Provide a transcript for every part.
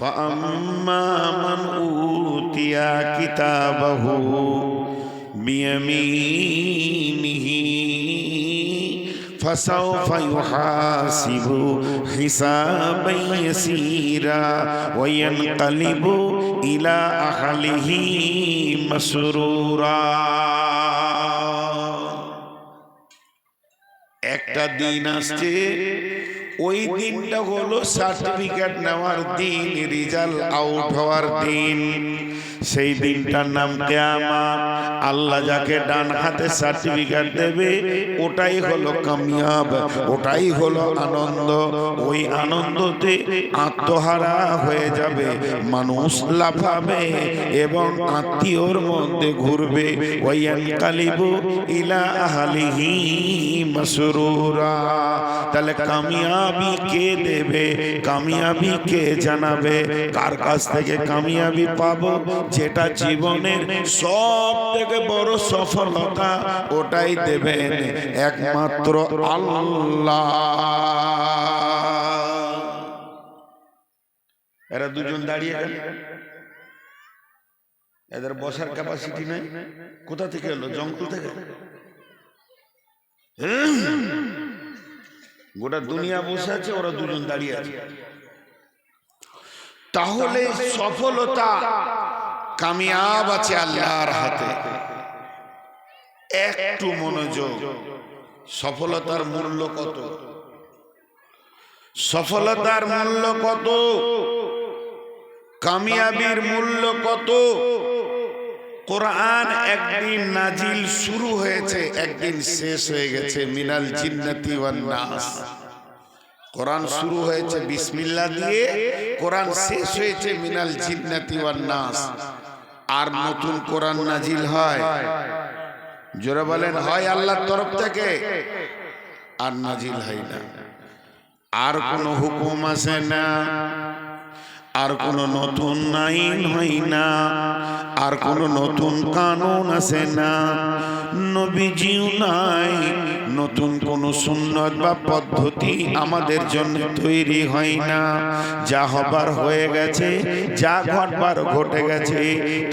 فأما من أوتي كتابه بيمينه فسوف يحاسب حسابا يسيرا وينقلب إلى أهله مسرورا একটা দিন আসছে ওই দিনটা হলো সার্টিফিকেট নেওয়ার দিন, রেজাল্ট আউট হওয়ার দিন। সেই দিনটার নাম কেয়ামা আল্লাহ যাকে ডান হাতে সার্টিফিকেট দেবে, ওটাই হলো কামিয়াব, ওটাই হলো আনন্দ। ওই আনন্দতে আত্মহারা হয়ে যাবে, মানুষ লাফাবে এবং আত্মীয়র মধ্যে ঘুরবে। ওয়াইয়ান কালিবু ইলা আহলিহি মাসরুরা। তাহলে কামিয়াবি কে দেবে? কামিয়াবি কে জানাবে? কার কাছ থেকে কামিয়াবি পাবো? যেটা জীবনের সব থেকে বড় সফলতা, ওটাই দেবেন একমাত্র আল্লাহ। এরা দুজন দাঁড়িয়ে গেল। এদের বসার ক্যাপাসিটি নেই। কোথা থেকে এলো? জঙ্গল থেকে? গোটা দুনিয়া বসে আছে ওরা দুজন দাঁড়িয়ে আছে। তাহলে সফলতা কামিয়াব আছে আল্লাহর হাতে। একটু মনোযোগ। সফলতার মূল্য কত? সফলতার মূল্য কত? কামিয়াবির মূল্য কত? কোরআন একদিন নাজিল শুরু হয়েছে, একদিন শেষ হয়ে গেছে, মিনাল জিন্নাতি ওয়ান কোরআন শুরু হয়েছে বিসমিল্লাহ দিয়ে, কোরআন শেষ হয়েছে মিনাল জিন্নাতি ওয়ান আর নতুন কোরআন নাজিল হয়। জোরে বলেন, হয় আল্লাহর তরফ থেকে? আর নাজিল হয় না। আর কোনো হুকুম আসে না। আর কোনো নতুন আইন হয় না। আর কোন নতুন কানুন আছে না। নবীজিও নাই নতুন কোনো সুন্নত বা পদ্ধতি আমাদের জন্য তৈরি হয় না। যা হবার হয়ে গেছে, যা ঘটবার ঘটে গেছে,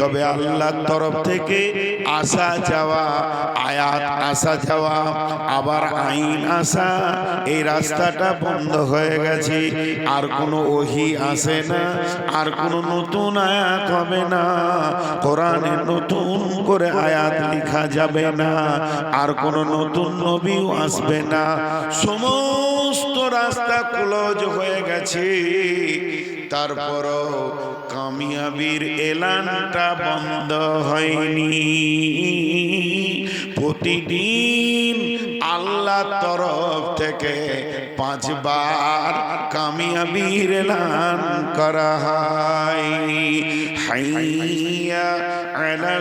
তবে আল্লাহর তরফ থেকে আসা যাওয়া, আয়াত আসা যাওয়া, আবার আইন আসা, এই রাস্তাটা বন্ধ হয়ে গেছে। আর কোনো ওহি আসে না, আর কোনো নতুন আয়াত হবে না। কোরআনে নতুন করে আয়াত লেখা যাবে না, আর কোনো নতুন নবীও আসবে না। সমস্ত রাস্তা ক্লোজ হয়ে গেছে। তারপরও কামিয়াবির এলানটা বন্ধ হয়নি। প্রতিদিন আল্লাহ তরফ থেকে পাঁচবার কামিয়াবির এলান করা হয়। হাইয়া আলা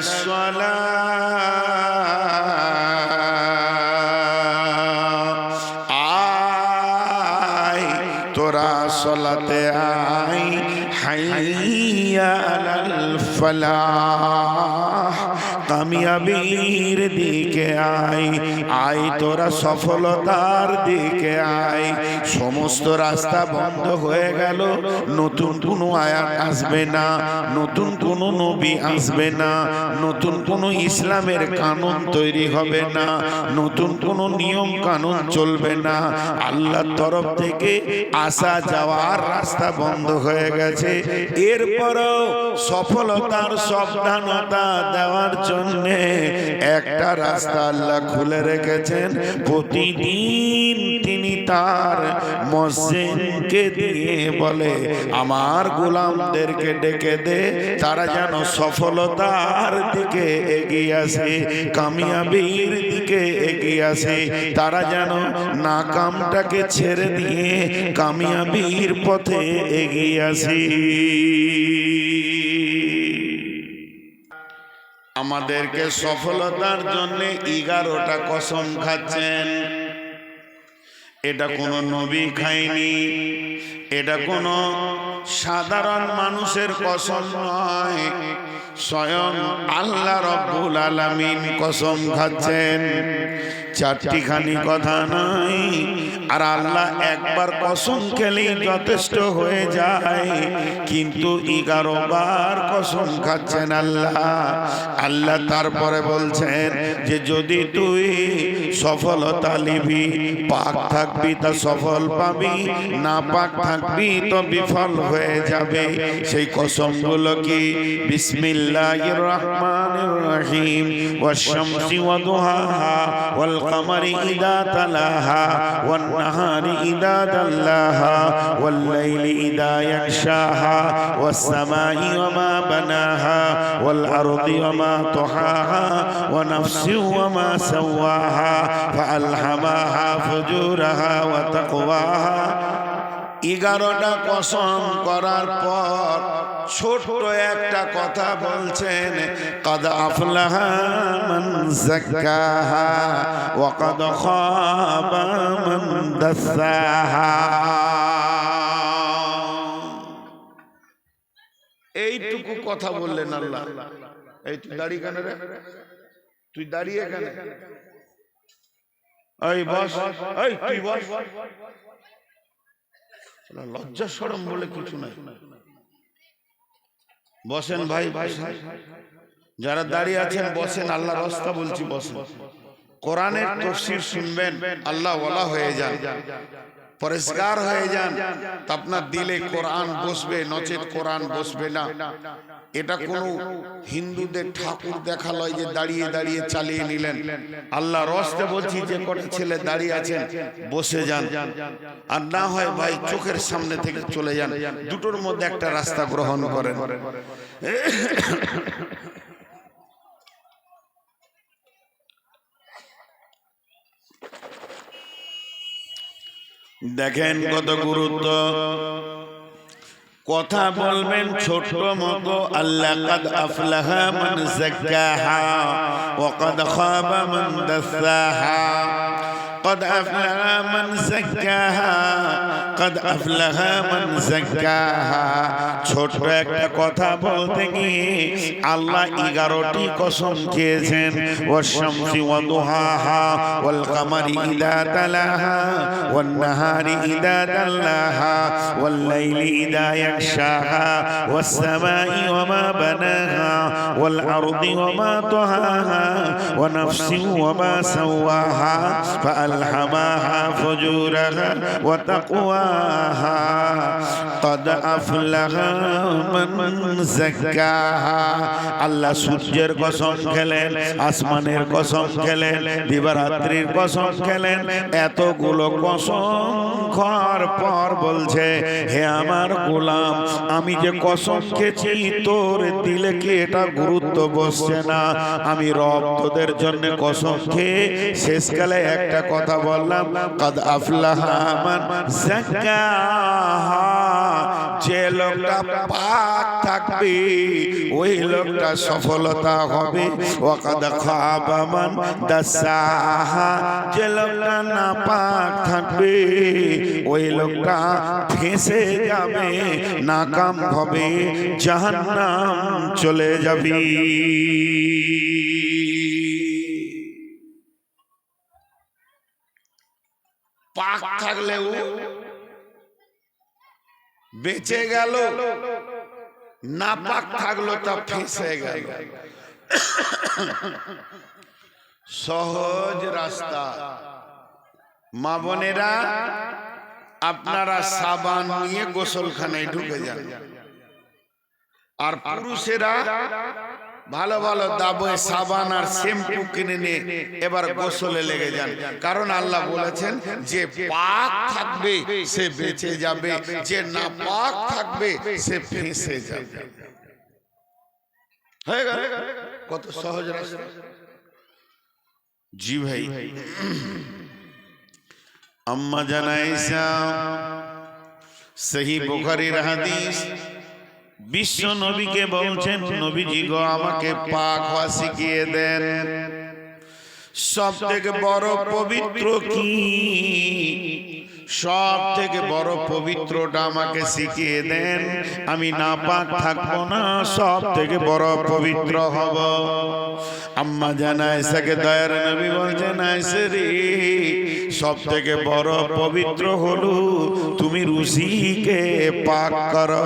فلا কামিয়াবির দিকে আয় আয় তোরা সফলতার দিকে আয় সমস্ত রাস্তা বন্ধ হয়ে গেল, নতুন কোনো আয়াত আসবে না, নতুন কোনো নবী আসবে না, নতুন কোনো ইসলামের কানুন তৈরি হবে না, নতুন কোনো নিয়ম কানুন চলবে না। আল্লাহর তরফ থেকে আসা যাওয়ার রাস্তা বন্ধ হয়ে গেছে। এরপরও সফলতার সাবধানতা দেওয়ার জন্য একটা রাস্তা আল্লাহ খুলে রেখেছেন। প্রতিদিন তিনি তার মসজিদকে দিয়ে বলে, আমার গোলামদেরকে ডেকে দে, তারা যেন সফলতার দিকে এগিয়ে আসে, কামিয়াবির দিকে এগিয়ে আসে। তারা যেন নাকামটাকে ছেড়ে দিয়ে কামিয়াবির পথে এগিয়ে আসে। আমাদেরকে সফলতার জন্য এগারোটা কসম খাচ্ছেন। এটা কোনো নবী খায়নি। এটা কোনো সাধারণ মানুষের কসম নয়। স্বয়ং আল্লাহ রব্বুল আলামিন কসম খাচ্ছেন। চারটি খানি কথা নয়। আর আল্লাহ একবার কসম খেলেই যথেষ্ট হয়ে যায়। কিন্তু এগারো বার কসম খাচ্ছেন আল্লাহ। আল্লাহ তারপরে বলছেন যে, যদি তুই সফলতা নিবি, পাক থাকবি তা সফল পাবি, না পাক থাকবি তো বিফল হয়ে যাবে। সেই কসমগুলো কি? বিসমিল্লাহির রহমানির রহিম। ওয়াশ-শামসি ওয়া দুহাহা ওয়াল কামারি ইদা তালাহা ওয়ান নাহারি ইদা দাল্লাহা ওয়াল লাইলি ইদা ইয়াগশাহা ওয়াস সামাই ওয়া মা বানাহা ওয়াল আরদি ওয়া মা তুহাহা ওয়া নাফসি ওয়া মা সাওয়াহা ফাআলহামাহা ফুজুরাহা ওয়া তাকওয়াহা এগারোটা কসম করার পর ছোট্ট একটা কথা বলছেন, কদ আফলাহা কদ এইটুকু কথা বললেন আল্লাহ। এই তুই দাঁড়িয়ে কেন রে? তুই দাঁড়িয়ে কেন? বস। লজ্জা সরম বলে কিছু নাই। বসেন ভাই ভাই যারা দাঁড়িয়ে আছেন বসেন আল্লাহ রাস্তা বলছি বসেন। কোরআনের তফসির শুনবেন আল্লাহ ওয়ালা হয়ে যান। পরিষ্কার হয়ে যান। তা আপনার দিলে কোরআন বসবে নচেত কোরআন বসবে না। এটা কোন হিন্দুদের ঠাকুর দেখা লয় যে দাঁড়িয়ে দাঁড়িয়ে চালিয়ে নিলেন। আল্লাহ রস্তে বলছি যে কটা ছেলে দাঁড়িয়ে আছেন বসে যান। আর না হয় ভাই চোখের সামনে থেকে চলে যান। দুটোর মধ্যে একটা রাস্তা গ্রহণ করেন। দেখেন কত গুরুত্ব। কথা বলবেন ছোট মতো আল্লাহ কাদ আফলাহা মান যাক্কাহা ওয়া কাদ খাবা মান দাসাহা قد أفلح من زكاها قد أفلح من زكاها ছোট একটা কথা বলতে গিয়ে আল্লাহ এগারোটি কসম খেয়েছেন والشمس وضحاها والقمر إذا تلاها والنهار إذا دلاها والليل إذا يغشاها والسماء وما بناها والأرض وما طهاها ونفس وما سواها فألهمها فجورها وتقواها قد أفلح من زكاها আল্লাহ সূর্যের কসম খেলেন আসমানের কসম খেলেন দিবারাত্রির কসম খেলেন এতগুলো কসম খাওয়ার পর বলছে হে আমার গোলাম আমি যে কসম খেয়েছি তোর দিলে কি এটা গুরুত্ব বসছে না আমি রব তোদের জন্য কসম খেয়ে শেষকালে একটা কথা বললাম কদ আফলাহা মান যাক্কাহা যে লোকটা পাক থাকবে, ওই লোকটা সফলতা হবে। ওয়াকাদ খাবা মান দাসাহা, যে লোকটা না পাক থাকবে, ওই লোকটা ফেঁসে যাবে, নাকাম হবে, জাহান্নাম চলে যাবে পাক থাকলেও বেঁচে গেল। না পাক থাকল তা ফেঁসে গেল। সহজ রাস্তা। মা বোনেরা আপনারা সাবান নিয়ে গোসলখানায় ঢুকে যান। আর পুরুষেরা ভালো ভালো দাবে সাবান আর শ্যাম্পু কিনে নিয়ে এবার গোসলে লেগে যান। কারণ আল্লাহ বলেছেন যে পাক থাকবে সে বেঁচে যাবে। যে না পাক থাকবে সে ফেঁসে যাবে। হয়ে গেল? কত সহজ রাস্তা। জি ভাই। আম্মা জানাইসা সহি বুখারীর হাদিস। বিশ্ব নবীকে বলছেন নবীজি গো আমাকে পাক হওয়া শিখিয়ে দেন। সব থেকে বড় পবিত্র কি? সব থেকে বড় পবিত্রটা আমাকে শিখিয়ে দেন। আমি না পাক থাকব না সব থেকে বড় পবিত্র হব। আম্মা জানা এসাকে দয়ার নবী বলছেন আইসে রে সব থেকে বড় পবিত্র হলো তুমি রুজিকে পাক করো।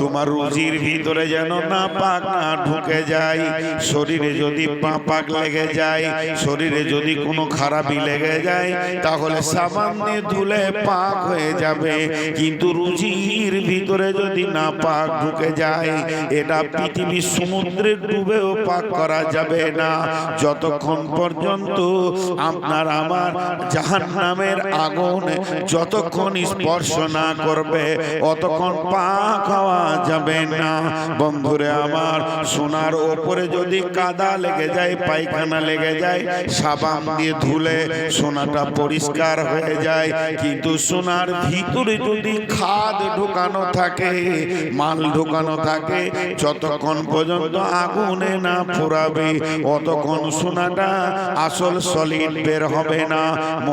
তোমার রুজির ভিতরে যেন না পাক না ঢুকে যায়। শরীরে যদি পা পাক লেগে যায়, শরীরে যদি কোনো খারাপই লেগে যায়, তাহলে সাবান দিয়ে ধুলে পাক হয়ে যাবে। কিন্তু রুজির ভিতরে যদি না পাক ঢুকে যায়, এটা পৃথিবীর সমুদ্রে ডুবেও পাক করা যাবে না। যতক্ষণ পর্যন্ত আপনার আমার জাহান নামের আগুন যতক্ষণ স্পর্শ না করবে, অতক্ষণ পা খাওয়া যাবে না। বন্ধুরে আমার, সোনার ওপরে যদি কাদা লেগে যায়, পায়খানা লেগে যায়, সাবান দিয়ে ধুলে সোনাটা পরিষ্কার হয়ে যায়। কিন্তু সোনার ভিতরে যদি খাদ ঢোকানো থাকে, মাল ঢোকানো থাকে, যতক্ষণ পর্যন্ত আগুনে না ফুরাবে, অতক্ষণ সোনাটা আসল সলিড বের হবে না।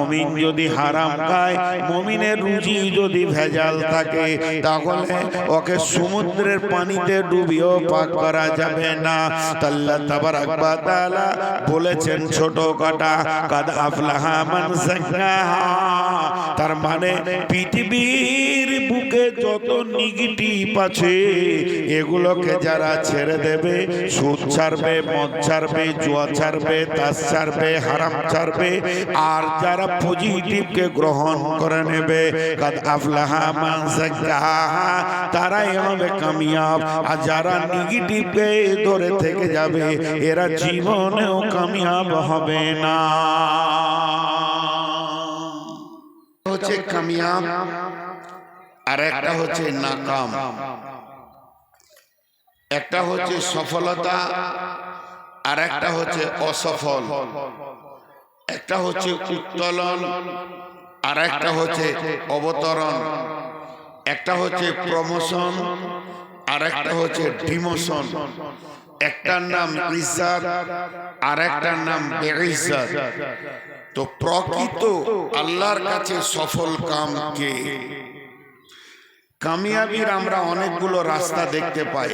মমিন যদি হারাম খায়, মমিনের রুজি যদি ভেজাল থাকে, তাহলে ওকে সমুদ্রের পানিতে ডুবিয়েও পাক করা যাবে না। তাল্লা তাবার ওয়া বলেছেন ছোট কাটা কাদ আফলাহা মান তার মানে পৃথিবীর বুকে যত নেগেটিভ আছে, এগুলোকে যারা ছেড়ে দেবে, সুদ ছাড়বে, মদ ছাড়বে, জুয়া ছাড়বে, তাস ছাড়বে, হারাম ছাড়বে, আর যারা পজিটিভকে গ্রহণ করে নেবে আফলাহা মান যাক্কাহা, তারাই হবে কামিয়াব। আর যারা নেগেটিভকে ধরে থেকে যাবে, এরা জীবনেও কামিয়াব হবে না। হচ্ছে কামিয়াব। আর একটা হচ্ছে নাকাম। একটা হচ্ছে সফলতা আর একটা হচ্ছে অসফল। একটা হচ্ছে উত্তোলন আর একটা হচ্ছে অবতরণ। একটা হচ্ছে প্রমোশন আর একটা হচ্ছে ডিমোশন। একটার নাম ইজ্জাত আর একটার নাম বেইজ্জাত তো প্রকৃত আল্লাহর কাছে সফল কাম কে? কামিয়াবির আমরা অনেকগুলো রাস্তা দেখতে পাই।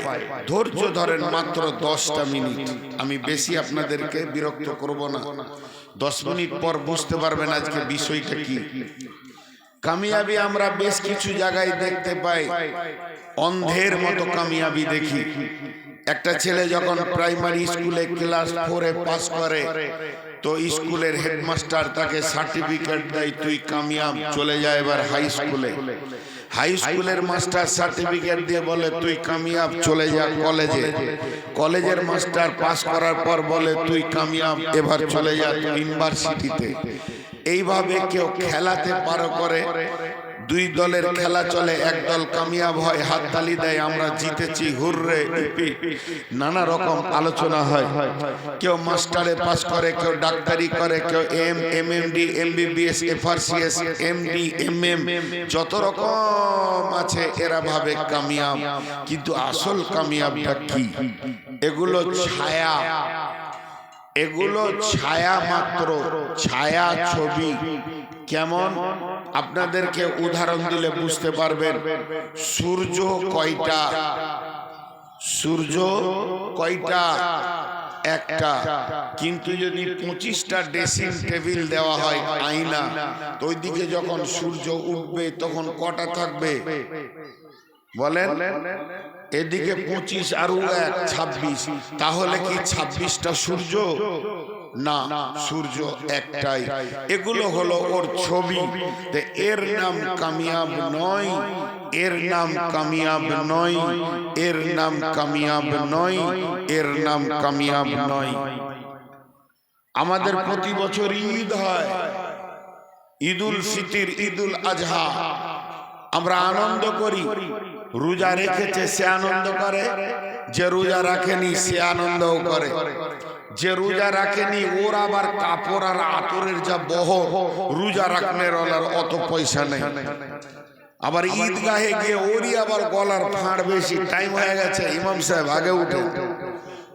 ধৈর্য ধরেন মাত্র দশটা মিনিট। আমি বেশি আপনাদেরকে বিরক্ত করব না। দশ মিনিট পর বুঝতে পারবেন আজকে বিষয়টা কি। কামিয়াবি আমরা বেশ কিছু জায়গায় দেখতে পাই। অন্ধের মতো কামিয়াবি দেখি। একটা ছেলে যখন প্রাইমারি স্কুলে ক্লাস ফোরে পাস করে তো স্কুলের হেডমাস্টার তাকে সার্টিফিকেট দেয় তুই কামিয়াব চলে যায় এবার হাই স্কুলে হাই স্কুলের মাস্টার সার্টিফিকেট দিয়ে বলে, তুই কামিয়াব চলে যা কলেজে কলেজের মাস্টার পাস করার পর বলে, তুই কামিয়াব এবার চলে যা ইউনিভার্সিটিতে এইভাবে কেউ খেলাতে পারো করে। দুই দলের খেলা চলে, এক দল কামিয়াব হয় হাততালি দেয়, আমরা জিতেছি, হুররে, ইপি। নানা রকম আলোচনা হয়। কেউ মাস্টারে পাস করে, কেউ ডাক্তারি করে, কেউ M M M D M BBS FRCS M D M M যত রকম আছে, এরা ভাবে কামিয়াব। কিন্তু আসল কামিয়াবটা কি? এগুলো ছায়া। এগুলো ছায়া মাত্র, ছায়া ছবি। কেমন? আপনাদেরকে উদাহরণ দিলে বুঝতে পারবেন। সূর্য কয়টা? সূর্য কয়টা? একটা। কিন্তু যদি পঁচিশটা ড্রেসিং টেবিল দেওয়া হয়, আয়না, তো ওইদিকে যখন সূর্য উঠবে, তখন কটা থাকবে? বলেন এদিকে পঁচিশ আর এক ছাব্বিশ। তাহলে কি ছাব্বিশটা সূর্য? না সূর্য একটাই। এগুলো হলো ওর ছবি। এর নাম কামিয়াব নয়। এর নাম কামিয়াব নয়। এর নাম কামিয়াব নয়। এর নাম কামিয়াব নয়। আমাদের প্রতি বছর ঈদ হয়। ঈদুল ফিতির ঈদুল আজহা। আমরা আনন্দ করি। রোজা রেখেছে, সে আনন্দ করে। যে রোজা রাখেনি, সে আনন্দও করে। যে রোজা রাখেনি, ওর আবার কাপড় আর আতরের যা বহ রোজা রাখনের ওলার অত পয়সা নেই। আবার ঈদগাহে গিয়ে ওরই আবার গলার ফাঁড় বেশি। টাইম হয়ে গেছে, ইমাম সাহেব, আগে উঠে।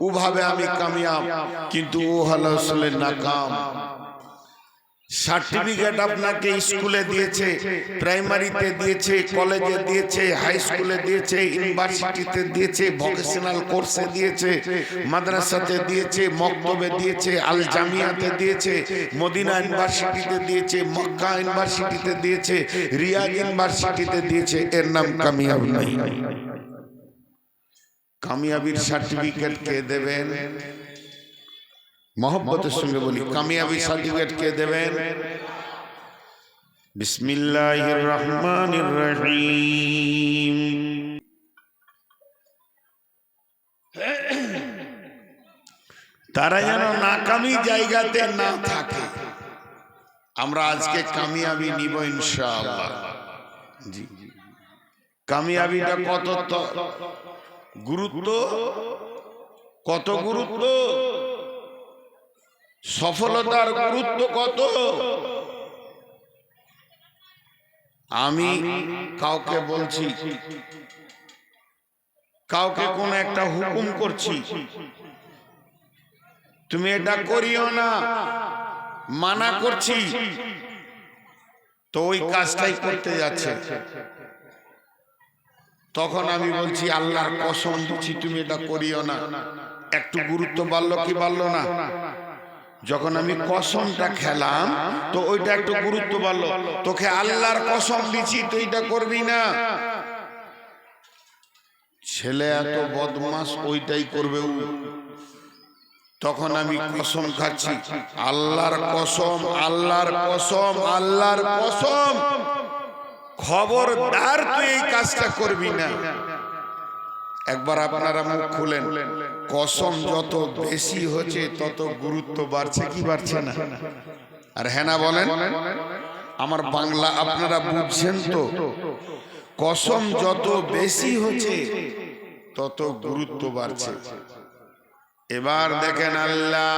ও ভাবে আমি কামিয়াব, কিন্তু ও হলো আসলে নাকাম। সার্টিফিকেট আপনাকে স্কুলে দিয়েছে প্রাইমারিতে দিয়েছে কলেজে দিয়েছে হাই স্কুলে দিয়েছে ইউনিভার্সিটিতে দিয়েছে ভোকেশনাল কোর্সে দিয়েছে মাদ্রাসাতে দিয়েছে মক্তবে দিয়েছে আল জামিয়াতে দিয়েছে মদিনা ইউনিভার্সিটিতে দিয়েছে মক্কা ইউনিভার্সিটিতে দিয়েছে রিয়াদ ইউনিভার্সিটিতে দিয়েছে এর নাম কামিয়াব নাই কামিয়াবির সার্টিফিকেট কে দেবেন মহব্বতের সঙ্গে বলি কামিয়াবি সার্টিফিকেট কে দেবেন? বিসমিল্লাহির রহমানির রহিম। তারা যেন নাকামি জায়গাতে না থাকে। আমরা আজকে কামিয়াবি নিব ইনশাআল্লাহ। জি কামিয়াবিটা কত গুরুত্ব? কত গুরুত্ব? সফলতার গুরুত্ব কত? আমি কাউকে বলছি কাউকে কোন একটা হুকুম করছি। তুমি এটা করিও না মানা করছি। তো ওই কাজটাই করতে যাচ্ছে। তখন আমি বলছি আল্লাহর কসম দিচ্ছি তুমি এটা করিও না। একটু গুরুত্ব বাড়লো কি বাড়লো না? যখন আমি কসমটা খেলাম তো ওইটা একটু গুরুত্ব বাড়লো। তোকে আল্লাহর কসম দিচ্ছি তুই এটা করবি না। ছেলে এত বদমাস ওইটাই করবে ও। তখন আমি কসম খাচ্ছি আল্লাহর কসম আল্লাহর কসম আল্লাহর কসম। খবরদার তুই এই কাজটা করবি না। একবার আপনারা মুখ খুলেন। কসম, যত বেশি হচ্ছে, তত গুরুত্ব বাড়ছে কি বাড়ছে না? আর হেনা বলেন? আমার বাংলা আপনারা বুঝছেন তো? কসম, যত বেশি হচ্ছে, তত গুরুত্ব বাড়ছে। এবার দেখেন আল্লাহ